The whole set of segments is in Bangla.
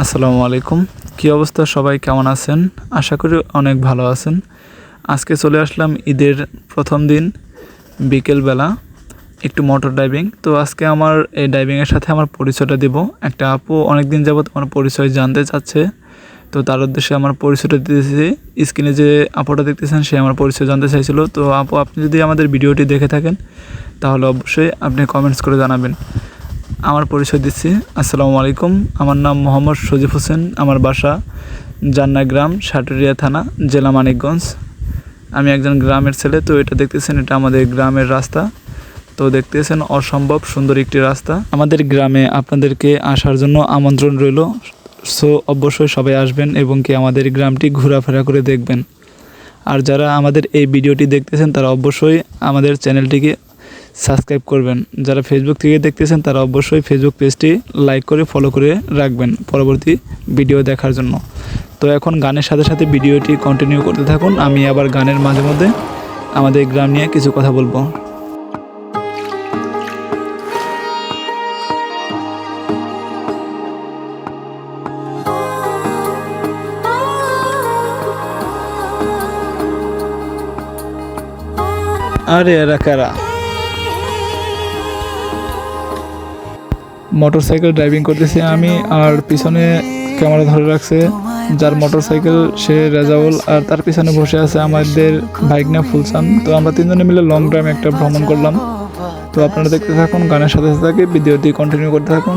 আসসালামু আলাইকুম। কী অবস্থা? সবাই কেমন আছেন? আশা করি অনেক ভালো আছেন। আজকে চলে আসলাম ঈদের প্রথম দিন, বিকেলবেলা, একটু মোটর ড্রাইভিং। তো আজকে আমার এই ড্রাইভিংয়ের সাথে আমার পরিচয়টা দেব। একটা আপু অনেক দিন যাবত আমার পরিচয় জানতে চাচ্ছে। তো তার উদ্দেশ্যে আমার পরিচয়টা দিতেছি স্ক্রিনে যে আপুটা দেখতেছেন, সে আমার পরিচয় জানতে চাইছিল। তো আপু, আপনি যদি আমাদের ভিডিওটি দেখে থাকেন, তাহলে অবশ্যই আপনি কমেন্টস করে জানাবেন। আমার পরিচয় দিচ্ছি। আসসালামু আলাইকুম। আমার নাম মোহাম্মদ সজিব হোসেন। আমার বাসা জান্না গ্রাম, সাটুরিয়া থানা, জেলা মানিকগঞ্জ। আমি একজন গ্রামের ছেলে, তো এটা দেখতেছেন, এটা আমাদের গ্রামের রাস্তা। তো দেখতেছেন, অসম্ভব সুন্দর একটি রাস্তা। আমাদের গ্রামে আপনাদেরকে আসার জন্য আমন্ত্রণ রইল। সো অবশ্যই সবাই আসবেন এবং কি আমাদের গ্রামটি ঘোরাফেরা করে দেখবেন। আর যারা আমাদের এই ভিডিওটি দেখতেছেন, তারা অবশ্যই আমাদের চ্যানেলটিকে সাবস্ক্রাইব করবেন। যারা ফেসবুক থেকে দেখতেছেন, তারা অবশ্যই ফেসবুক পেজটি লাইক করে ফলো করে রাখবেন পরবর্তী ভিডিও দেখার জন্য। তো এখন গানের সাথে সাথে ভিডিওটি কন্টিনিউ করতে থাকুন। আমি আবার গানের মাঝে মধ্যে আমাদের গ্রাম নিয়ে কিছু কথা বলব। আরে এরা কারা? মোটর সাইকেল ড্রাইভিং করতেছি আমি, আর পিছনে ক্যামেরা ধরে রাখছে, যার মোটর সাইকেল সে রেজাউল, আর তার পিছনে বসে আছে আমাদের বাইক না ফুলসান। তো আমরা তিনজনে মিলে লং ড্রাইভ একটা ভ্রমণ করলাম। তো আপনারা দেখতে থাকুন, গানের সাথে সাথে ভিডিওটি কন্টিনিউ করতে থাকুন।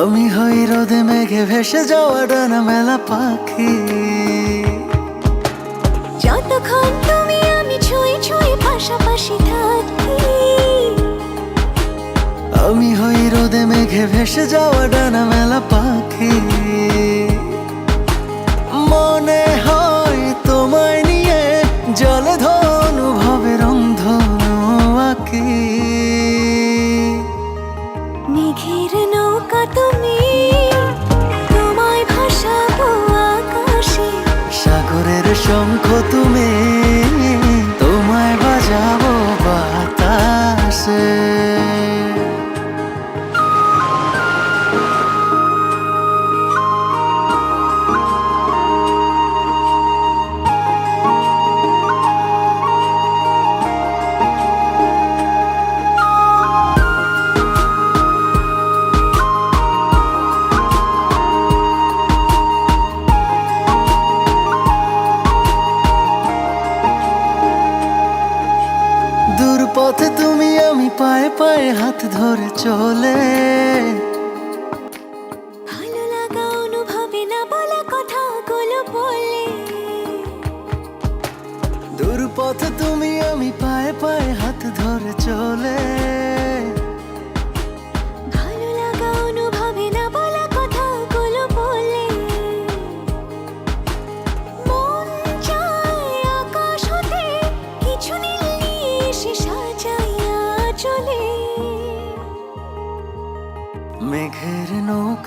আমি হই রোদে মেঘে ভেসে যাওয়া ডানা মেলা পাখি। যতক্ষণ তুমি আমি ছুঁয়ে ছুঁয়ে পাশাপাশি থাকি। আমি হই রোদে মেঘে ভেসে যাওয়া ডানা মেলা পাখি। শঙ্খ তুমি ধরে চলে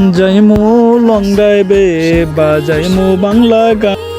যাইমু লং বে বা যাইমু বাংলা গান।